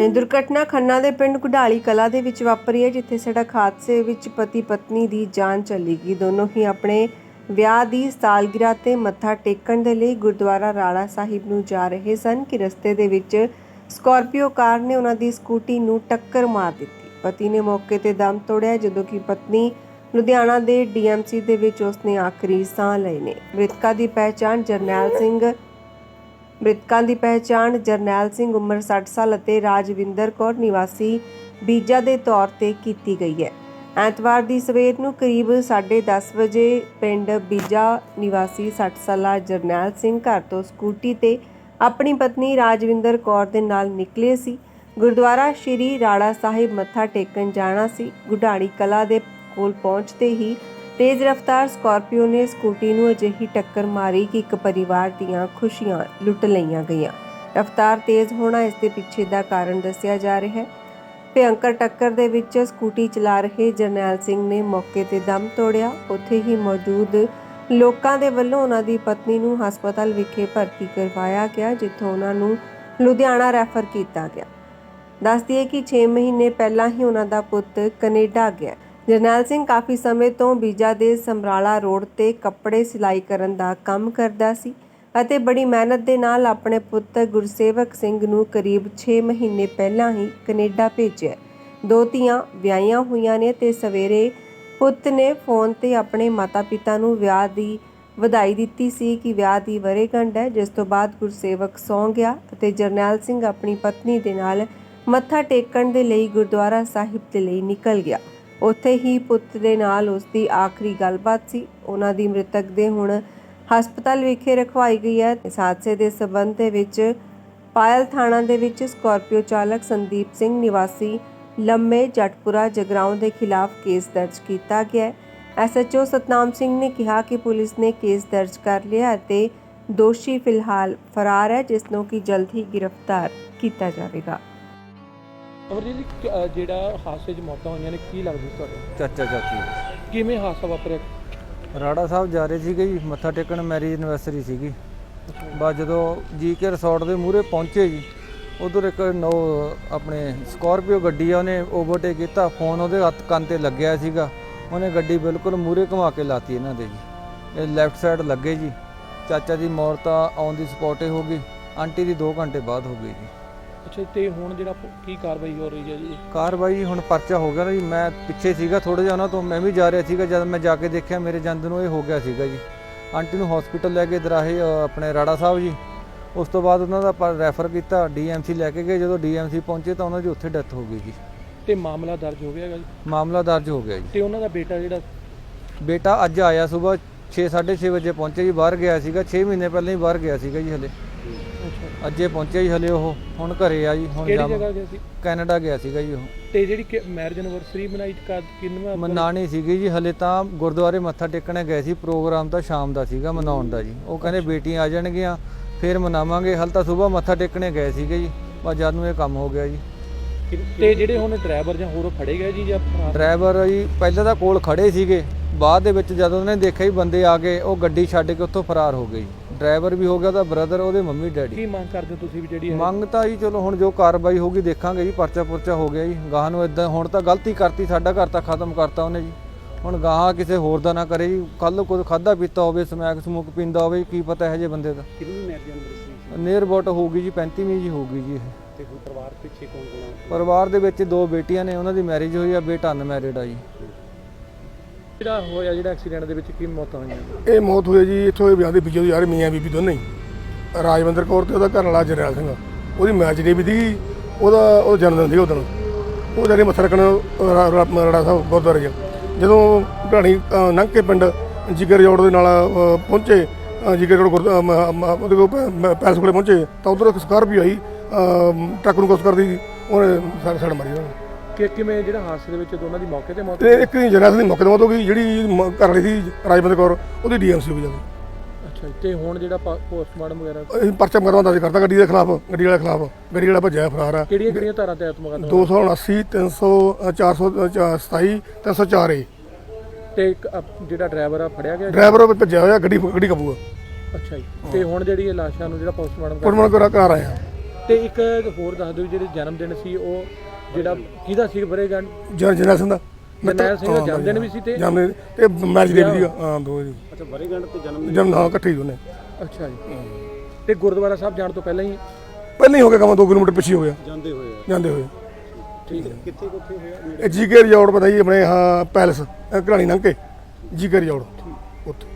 ਇਹ ਦੁਰਘਟਨਾ ਖੰਨਾ ਦੇ ਪਿੰਡ ਕੁਡਾਲੀ ਕਲਾ ਦੇ ਵਿੱਚ ਵਾਪਰੀ ਹੈ, ਜਿੱਥੇ ਸੜਕ ਹਾਦਸੇ ਵਿੱਚ ਪਤੀ ਪਤਨੀ ਦੀ ਜਾਨ ਚਲੀ ਗਈ। ਦੋਨੋਂ ਹੀ ਆਪਣੇ ਵਿਆਹ ਦੀ ਸਾਲਗਿਰਾ ਤੇ ਮੱਥਾ ਟੇਕਣ ਦੇ ਲਈ ਗੁਰਦੁਆਰਾ ਰਾੜਾ ਸਾਹਿਬ ਨੂੰ ਜਾ ਰਹੇ ਸਨ ਕਿ ਰਸਤੇ ਦੇ ਵਿੱਚ ਸਕਾਰਪੀਓ ਕਾਰ ਨੇ ਉਹਨਾਂ ਦੀ ਸਕੂਟੀ ਨੂੰ ਟੱਕਰ ਮਾਰ ਦਿੱਤੀ। ਪਤੀ ਨੇ ਮੌਕੇ ਤੇ ਦਮ ਤੋੜਿਆ, ਜਦੋਂ ਕਿ ਪਤਨੀ ਲੁਧਿਆਣਾ ਦੇ ਡੀਐਮਸੀ ਦੇ ਵਿੱਚ ਉਸਨੇ ਆਖਰੀ ਸਾਹ ਲਏ ਨੇ। ਮ੍ਰਿਤਕਾ ਦੀ ਪਹਿਚਾਣ ਜਰਨੈਲ ਸਿੰਘ ਮ੍ਰਿਤਕਾਂ ਦੀ ਪਹਿਚਾਣ ਜਰਨੈਲ ਸਿੰਘ ਉਮਰ 60 ਸਾਲ ਅਤੇ ਰਾਜਵਿੰਦਰ ਕੌਰ ਨਿਵਾਸੀ ਬੀਜਾ ਦੇ ਤੌਰ ਤੇ ਕੀਤੀ ਗਈ ਹੈ। ਐਤਵਾਰ ਦੀ ਸਵੇਰ ਨੂੰ ਕਰੀਬ 10:30 ਵਜੇ ਪਿੰਡ ਬੀਜਾ ਨਿਵਾਸੀ 60 ਸਾਲਾ ਜਰਨੈਲ ਸਿੰਘ ਘਰ ਤੋਂ ਸਕੂਟੀ ਤੇ ਆਪਣੀ ਪਤਨੀ ਰਾਜਵਿੰਦਰ ਕੌਰ ਦੇ ਨਾਲ ਨਿਕਲੇ ਸੀ। ਗੁਰਦੁਆਰਾ ਸ਼੍ਰੀ ਰਾੜਾ ਸਾਹਿਬ ਮੱਥਾ ਟੇਕਣ ਜਾਣਾ ਸੀ। ਗੁਡਾੜੀ ਕਲਾ ਦੇ ਕੋਲ ਪਹੁੰਚਦੇ ਹੀ ਤੇਜ਼ ਰਫ਼ਤਾਰ ਸਕਾਰਪੀਓ ਨੇ ਸਕੂਟੀ ਨੂੰ ਅਜਿਹੀ ਟੱਕਰ ਮਾਰੀ ਕਿ ਇੱਕ ਪਰਿਵਾਰ ਦੀਆਂ ਖੁਸ਼ੀਆਂ ਲੁੱਟ ਲਈਆਂ ਗਈਆਂ। ਰਫ਼ਤਾਰ ਤੇਜ਼ ਹੋਣਾ ਇਸ ਦੇ ਪਿੱਛੇ ਦਾ ਕਾਰਨ ਦੱਸਿਆ ਜਾ ਰਿਹਾ ਹੈ। ਭਿਅੰਕਰ ਟੱਕਰ ਦੇ ਵਿੱਚ ਸਕੂਟੀ ਚਲਾ ਰਹੇ ਜਰਨੈਲ ਸਿੰਘ ਨੇ ਮੌਕੇ ਤੇ ਦਮ ਤੋੜਿਆ। ਉੱਥੇ ਹੀ ਮੌਜੂਦ ਲੋਕਾਂ ਦੇ ਵੱਲੋਂ ਉਹਨਾਂ ਦੀ ਪਤਨੀ ਨੂੰ ਹਸਪਤਾਲ ਵਿਖੇ ਭਰਤੀ ਕਰਵਾਇਆ ਗਿਆ, ਜਿੱਥੋਂ ਉਹਨਾਂ ਨੂੰ ਲੁਧਿਆਣਾ ਰੈਫਰ ਕੀਤਾ ਗਿਆ। ਦੱਸ ਦਈਏ ਕਿ 6 ਮਹੀਨੇ ਪਹਿਲਾਂ ਹੀ ਉਹਨਾਂ ਦਾ ਪੁੱਤ ਕੈਨੇਡਾ ਗਿਆ। ਜਰਨੈਲ ਸਿੰਘ ਕਾਫੀ ਸਮੇਂ ਤੋਂ ਬੀਜਾ ਦੇ ਸਮਰਾਲਾ ਰੋਡ ਤੇ ਕੱਪੜੇ ਸਿਲਾਈ ਕਰਨ ਦਾ ਕੰਮ ਕਰਦਾ ਸੀ ਅਤੇ ਬੜੀ ਮਿਹਨਤ ਦੇ ਨਾਲ ਆਪਣੇ ਪੁੱਤ ਗੁਰਸੇਵਕ ਸਿੰਘ ਨੂੰ ਕਰੀਬ 6 ਮਹੀਨੇ ਪਹਿਲਾਂ ਹੀ ਕੈਨੇਡਾ ਭੇਜਿਆ ਦੋ ਧੀਆਂ ਵਿਆਹੀਆਂ ਹੋਈਆਂ ਨੇ ਤੇ ਸਵੇਰੇ ਪੁੱਤ ਨੇ ਫੋਨ ਤੇ ਆਪਣੇ ਮਾਤਾ-ਪਿਤਾ ਨੂੰ ਵਿਆਹ ਦੀ ਵਧਾਈ ਦਿੱਤੀ ਸੀ ਕਿ ਵਿਆਹ ਦੀ ਵਰੇਗੰਢ ਹੈ, ਜਿਸ ਤੋਂ ਬਾਅਦ ਗੁਰਸੇਵਕ ਸੌਂ ਗਿਆ ਅਤੇ ਜਰਨੈਲ ਸਿੰਘ ਆਪਣੀ ਪਤਨੀ ਦੇ ਨਾਲ ਮੱਥਾ ਟੇਕਣ ਦੇ ਲਈ ਗੁਰਦੁਆਰਾ ਸਾਹਿਬ ਦੇ ਲਈ ਨਿਕਲ ਗਿਆ। ਉੱਥੇ ਹੀ ਪੁੱਤ ਦੇ ਨਾਲ ਉਸ ਦੀ ਆਖਰੀ ਗੱਲਬਾਤ ਸੀ। ਉਹਨਾਂ ਦੀ ਮ੍ਰਿਤਕ ਦੇ ਹੁਣ ਹਸਪਤਾਲ ਵਿਖੇ ਰਖਵਾਈ ਗਈ ਹੈ। ਇਸ ਹਾਦਸੇ ਦੇ ਸਬੰਧ ਦੇ ਵਿੱਚ ਪਾਇਲ ਥਾਣਾ ਦੇ ਵਿੱਚ ਸਕਾਰਪੀਓ ਚਾਲਕ ਸੰਦੀਪ ਸਿੰਘ ਨਿਵਾਸੀ ਲੰਮੇ ਜਟਪੁਰਾ ਜਗਰਾਉਂ ਦੇ ਖਿਲਾਫ ਕੇਸ ਦਰਜ ਕੀਤਾ ਗਿਆ ਹੈ। ਐਸਐਚਓ ਸਤਨਾਮ ਸਿੰਘ ਨੇ ਕਿਹਾ ਕਿ ਪੁਲਿਸ ਨੇ ਕੇਸ ਦਰਜ ਕਰ ਲਿਆ ਅਤੇ ਦੋਸ਼ੀ ਫਿਲਹਾਲ ਫਰਾਰ ਹੈ, ਜਿਸ ਨੂੰ ਕਿ ਜਲਦ ਹੀ ਗ੍ਰਿਫਤਾਰ ਕੀਤਾ ਜਾਵੇਗਾ। ਅਮਰਜੀਤ ਜੀ ਕ- ਅ, ਜਿਹੜਾ ਹਾਦਸੇ 'ਚ ਮੌਤਾਂ ਹੋਈਆਂ ਨੇ ਕੀ ਲੱਗਦੀ ਤੁਹਾਡੇ? ਚਾਚਾ ਚਾਚੀ। ਕਿਵੇਂ ਹਾਦਸਾ ਵਾਪਰਿਆ? ਰਾੜਾ ਸਾਹਿਬ ਜਾ ਰਹੇ ਸੀਗੇ ਜੀ ਮੱਥਾ ਟੇਕਣ ਮੈਰਿਜ ਐਨਵਰਸਰੀ ਸੀਗੀ। ਬਸ ਜਦੋਂ ਜੀਕੇ ਰਿਸੋਰਟ ਦੇ ਮੂਹਰੇ ਪਹੁੰਚੇ ਜੀ ਉਧਰ ਇੱਕ ਨੋ ਆਪਣੇ ਸਕਾਰਪੀਓ ਗੱਡੀ ਆ ਉਹਨੇ ਓਵਰਟੇਕ ਕੀਤਾ ਫੋਨ ਉਹਦੇ ਹੱਥ ਕੰਨ ਤੇ ਲੱਗਿਆ ਸੀਗਾ। ਉਹਨੇ ਗੱਡੀ ਬਿਲਕੁਲ ਮੂਹਰੇ ਘੁਮਾ ਕੇ ਲਾਤੀ ਇਹਨਾਂ ਦੇ ਜੀ। ਇਹ ਲੈਫਟ ਸਾਈਡ ਲੱਗੇ ਜੀ। ਚਾਚਾ ਦੀ ਮੌਤ ਤਾਂ ਔਨ ਦੀ ਸਪੌਟ ਹੀ ਹੋ ਗਈ ਆਂਟੀ ਦੀ 2 ਘੰਟੇ ਬਾਅਦ ਹੋ ਗਈ ਜੀ। ਅੱਛਾ ਤੇ ਹੁਣ ਜਿਹੜਾ ਪ- ਕੀ ਕਾਰਵਾਈ ਹੋ ਰਹੀ ਹੈ ਜੀ? ਕਾਰਵਾਈ ਹੁਣ ਪਰਚਾ ਹੋ ਗਿਆ ਨਾ ਜੀ ਮੈਂ ਪਿੱਛੇ ਸੀਗਾ ਥੋੜਾ ਜਿਹਾ ਉਹਨਾਂ ਤੋਂ ਮੈਂ ਵੀ ਜਾ ਰਿਹਾ ਸੀਗਾ ਜਦ ਮੈਂ ਜਾ ਕੇ ਦੇਖਿਆ ਮੇਰੇ ਜਾਂਦੇ ਨੂੰ ਇਹ ਹੋ ਗਿਆ ਸੀਗਾ ਜੀ। ਆਂਟੀ ਨੂੰ ਹਸਪੀਟਲ ਲੈ ਕੇ ਦਰਾਹੇ ਅ, ਆਪਣੇ ਰਾੜਾ ਸਾਹਿਬ ਜੀ। ਉਸ ਤੋਂ ਬਾਅਦ ਉਹਨਾਂ ਦਾ ਰੈਫਰ ਕੀਤਾ ਡੀਐਮਸੀ ਲੈ ਕੇ ਗਏ ਜਦੋਂ ਡੀਐਮਸੀ ਪਹੁੰਚੇ ਤਾਂ ਉਹਨਾਂ ਦੀ ਉੱਥੇ ਡੈਥ ਹੋ ਗਈ ਜੀ। ਤੇ ਮਾਮਲਾ ਦਰਜ ਹੋ ਗਿਆ ਹੈਗਾ ਜੀ? ਮਾਮਲਾ ਦਰਜ ਹੋ ਗਿਆ ਜੀ। ਤੇ ਉਹਨਾਂ ਦਾ ਬੇਟਾ ਜਿਹੜਾ? ਬੇਟਾ ਅੱਜ ਆਇਆ ਸਵੇਰ 6:30 ਵਜੇ ਪਹੁੰਚੇ ਜੀ ਬਾਹਰ ਗਿਆ ਸੀਗਾ 6 ਮਹੀਨੇ ਪਹਿਲਾਂ ਹੀ ਬਾਹਰ ਗਿਆ ਸੀਗਾ ਜੀ ਹਲੇ। ਅੱਜੇ ਪਹੁੰਚਿਆ ਜੀ ਹਲੇ ਉਹ ਹੁਣ ਘਰੇ ਆ ਜੀ ਹੁਣ ਕਿਹੜੀ ਜਗ੍ਹਾ ਗਿਆ ਸੀ? ਕੈਨੇਡਾ ਗਿਆ ਸੀਗਾ ਜੀ ਉਹ। ਤੇ ਜਿਹੜੀ ਮੈਰਿਜ ਐਨਵਰਸਰੀ ਮਨਾਈ ਕਦ ਕਿੰਨਵਾਂ ਮਨਾਣੀ ਸੀਗੀ ਜੀ ਹਲੇ ਤਾਂ ਗੁਰਦੁਆਰੇ ਮੱਥਾ ਟੇਕਣੇ ਗਏ ਸੀ ਪ੍ਰੋਗਰਾਮ ਤਾਂ ਸ਼ਾਮ ਦਾ ਸੀਗਾ ਮਨਾਉਣ ਦਾ ਜੀ। ਉਹ ਕਹਿੰਦੇ ਬੇਟੀਆਂ ਆ ਜਾਣਗੀਆਂ ਫਿਰ ਮਨਾਵਾਂਗੇ। ਹਲ ਤਾਂ ਸਵੇਰ ਮੱਥਾ ਟੇਕਣੇ ਗਏ ਸੀਗੇ ਜੀ ਬਸ ਜਦ ਨੂੰ ਇਹ ਕੰਮ ਹੋ ਗਿਆ ਜੀ। ਤੇ ਜਿਹੜੇ ਹੁਣ ਡਰਾਈਵਰ ਜਾਂ ਹੋਰ ਫੜੇ ਗਏ ਜੀ ਜਾਂ? ਡਰਾਈਵਰ ਜੀ ਪਹਿਲਾਂ ਤਾਂ ਕੋਲ ਖੜੇ ਸੀਗੇ ਬਾਅਦ ਦੇ ਵਿੱਚ ਜਦੋਂ ਉਹਨੇ ਦੇਖਿਆ ਹੀ ਬੰਦੇ ਆ ਗਏ ਉਹ ਗੱਡੀ ਛੱਡ ਕੇ ਉੱਥੋਂ ਫਰਾਰ ਹੋ ਗਏ ਜੀ। ਡਰਾਈਵਰ ਵੀ ਹੋ ਗਿਆ ਉਹਦਾ ਬ੍ਰਦਰ ਉਹਦੇ ਮੰਮੀ ਡੈਡੀ। ਕੀ ਮੰਗ ਕਰਦੇ ਹੋ ਤੁਸੀਂ ਵੀ ਜਿਹੜੀ ਇਹ- ਮੰਗ ਤਾਂ ਜੀ ਚਲੋ ਹੁਣ ਜੋ ਕਾਰਵਾਈ ਹੋਗੀ ਦੇਖਾਂਗੇ ਜੀ ਪਰਚਾ ਪੁਰਚਾ ਹੋ ਗਿਆ ਜੀ। ਗਾਹਾਂ ਨੂੰ ਇਦਾਂ ਹੁਣ ਤਾਂ ਗਲਤੀ ਕਰਤੀ ਸਾਡਾ ਘਰ ਤਾਂ ਖਤਮ ਕਰਤਾ ਉਹਨੇ ਜੀ। ਹੁਣ ਗਾਹਾਂ ਕਿਸੇ ਹੋਰ ਦਾ ਨਾ ਕਰੇ ਜੀ। ਕੱਲ ਕੁਝ ਖਾਦਾ ਪੀਤਾ ਹੋਵੇ ਸਮੈਕ ਸਮੂਕ ਪੀਂਦਾ ਹੋਵੇ ਕੀ ਪਤਾ ਇਹ ਜੇ ਬੰਦੇ ਦਾ। ਕਿੰਨੀ ਮੈਰਿਜ ਐਨਵਰਸਰੀ ਨੀਅਰ ਅਬਾਊਟ ਹੋਊਗੀ ਜੀ 35ਵੀਂ ਜੀ ਹੋਊਗੀ ਜੀ ਇਹ। ਤੇ ਹੁਣ ਪਰਿਵਾਰ ਪਿੱਛੇ ਕੌਣ ਕੌਣ ਆ? ਪਰਿਵਾਰ ਦੇ ਵਿੱਚ ਦੋ ਬੇਟੀਆਂ ਨੇ ਉਹਨਾਂ ਦੀ ਮੈਰਿਜ ਹੋਈ ਆ ਬੇਟਾ ਅਨਮੈਰਿਡ ਆ ਜੀ। ਜਿਹੜਾ ਹੋਇਆ ਜਿਹੜਾ ਐਕਸੀਡੈਂਟ ਦੇ ਵਿੱਚ ਕੀ ਮੌਤਾਂ ਹੋਈਆਂ? ਇਹ ਮੌਤ ਹੋਈ ਹੈ ਜੀ ਇੱਥੋਂ ਇਹ ਵਿਆਹ ਦੇ ਪਿੱਛੇ ਯਾਰ ਮੀਆਂ ਬੀਬੀ ਦੋਨੇ ਹੀ। ਰਾਜਵਿੰਦਰ ਕੌਰ ਤੇ ਉਹਦਾ ਘਰ ਵਾਲਾ ਜਰਨੈਲ ਸਿੰਘ। ਉਹਦੀ ਮੈਚ ਡੇ ਵੀ ਦੀ ਉਹਦਾ ਉਹ ਜਨਮ ਦਿਨ ਸੀ ਉਹ ਦਿਨ। ਉਹ ਜਾਨੀ ਮੱਥਾ ਰੱਖਣ ਰੜਾ ਸਾਹਿਬ ਗੁਰਦੁਆਰੇ 'ਚ। ਜਦੋਂ ਢਾਣੀ ਅ, ਲੰਘ ਕੇ ਪਿੰਡ ਜਿਗਰ ਜੋੜ ਦੇ ਨਾਲ ਪਹੁੰਚੇ ਅ, ਜਿਗਰ ਜੋੜ ਗੁਰਦ- ਉਹਦੇ ਕੋਲ ਪੈਲਸ ਕੋਲੇ ਪਹੁੰਚੇ ਤਾਂ ਉਧਰ ਇੱਕ ਸਕਾਰਪੀਓ ਆਈ ਟਰੱਕ ਨੂੰ ਕੁਸ ਕਰਦੀ ਉਹਨੇ ਸੜ ਮਾਰੀ ਉਹਨੂੰ। ਕਿ ਕਿਵੇਂ ਜਿਹੜਾ ਹਾਦਸੇ ਦੇ ਵਿੱਚ ਦੋਨਾਂ ਦੀ ਮੌਕੇ ਤੇ ਮੌਤ ਤੇ ਇੱਕ ਜਰਨੈਲ ਸਿੰਘ ਦੀ ਮੌਕੇ ਤੇ ਗਈ ਜਿਹੜੀ ਮ- ਘਰ ਵਾਲੀ ਸੀ ਰਾਜਵਿੰਦਰ ਕੌਰ ਉਹਦੀ ਡੀਐਮਸੀ ਹੋ ਜਾਂਦੀ। ਅੱਛਾ ਜੀ, ਤੇ ਹੁਣ ਜਿਹੜਾ ਪੋਸਟਮਾਰਟਮ ਵਗੈਰਾ? ਅਸੀਂ ਪਰਚਾ ਮੁਕੱਦਮਾ ਦਰਜ ਕਰਤਾ ਗੱਡੀ ਦੇ ਖਿਲਾਫ ਗੱਡੀ ਵਾਲੇ ਖਿਲਾਫ ਗੱਡੀ ਵਾਲਾ ਭੱਜਿਆ ਫਰਾਰ ਆ। ਕਿਹੜੀਆਂ ਕਿਹੜੀਆਂ ਧਾਰਾਂ ਤਹਿਤ ਮੁਕੱਦਮਾ? 279 300 427 304 ਏ। ਤੇ ਇੱਕ ਅਪ- ਜਿਹੜਾ ਡਰਾਈਵਰ ਆ ਫੜਿਆ ਗਿਆ? ਜੀ? ਡਰਾਈਵਰ ਉਹ ਭੱਜਿਆ ਹੋਇਆ ਗੱਡੀ ਗੱਡੀ ਕਾਬੂ ਆ। ਅੱਛਾ ਜੀ ਤੇ ਹੁਣ ਜਿਹੜੀ ਇਹ ਲਾਸ਼ਾਂ ਨੂੰ ਜਿਹੜਾ ਪੋਸਟਮਾਰਟਮ ਕਰ ਪੁਰਮਨ ਕਰਾ ਆਇਆ ਤੇ ਇੱਕ ਹੋਰ ਦੱਸ ਦਿਓ ਜਿਹੜੇ ਜਨਮ ਦਿਨ ਸੀ ਉਹ ਜਿਹੜਾ ਕਿਹਦਾ ਸੀ ਬਰੇਗਾ ਜਨ ਜਨਰਲ ਸਿੰਘ ਦਾ। ਜਰਨੈਲ ਸਿੰਘ ਦਾ ਹਾਂ, ਜਨਮ ਦਿਨ ਵੀ ਸੀ ਤੇ ਜਨਮ ਦਿਨ ਤੇ ਮੈਰਿਜ ਡੇ ਵੀ ਹਾਂ ਦੋ ਜੀ। ਅੱਛਾ ਵਰੇਗੰਢ ਤੇ ਜਨਮ ਜਨਮ ਹਾਂ ਇਕੱਠੇ ਹੀ ਦੋਨੇ। ਅੱਛਾ ਜੀ। ਤੇ ਗੁਰਦੁਆਰਾ ਸਾਹਿਬ ਜਾਣ ਤੋਂ ਪਹਿਲਾਂ ਹੀ ਪਹਿਲਾਂ ਹੀ ਹੋ ਗਿਆ ਕੰਮ 2 ਕਿਲੋਮੀਟਰ ਪਿੱਛੇ ਹੋ ਗਿਆ। ਜਾਂਦੇ ਹੋਏ ਜਾਂਦੇ ਹੋਏ। ਠੀਕ ਹੈ। ਕਿੱਥੇ ਕਿੱਥੇ ਹੋਇਆ ਇਹ ਜੀਕੇ ਰਿਜ਼ੋਰਟ ਪਤਾ ਜੀ ਆਪਣੇ ਹਾਂ ਪੈਲਸ ਘਰਾਣੀ ਲੰਘ ਕੇ। GK resort. ਉੱਥੇ।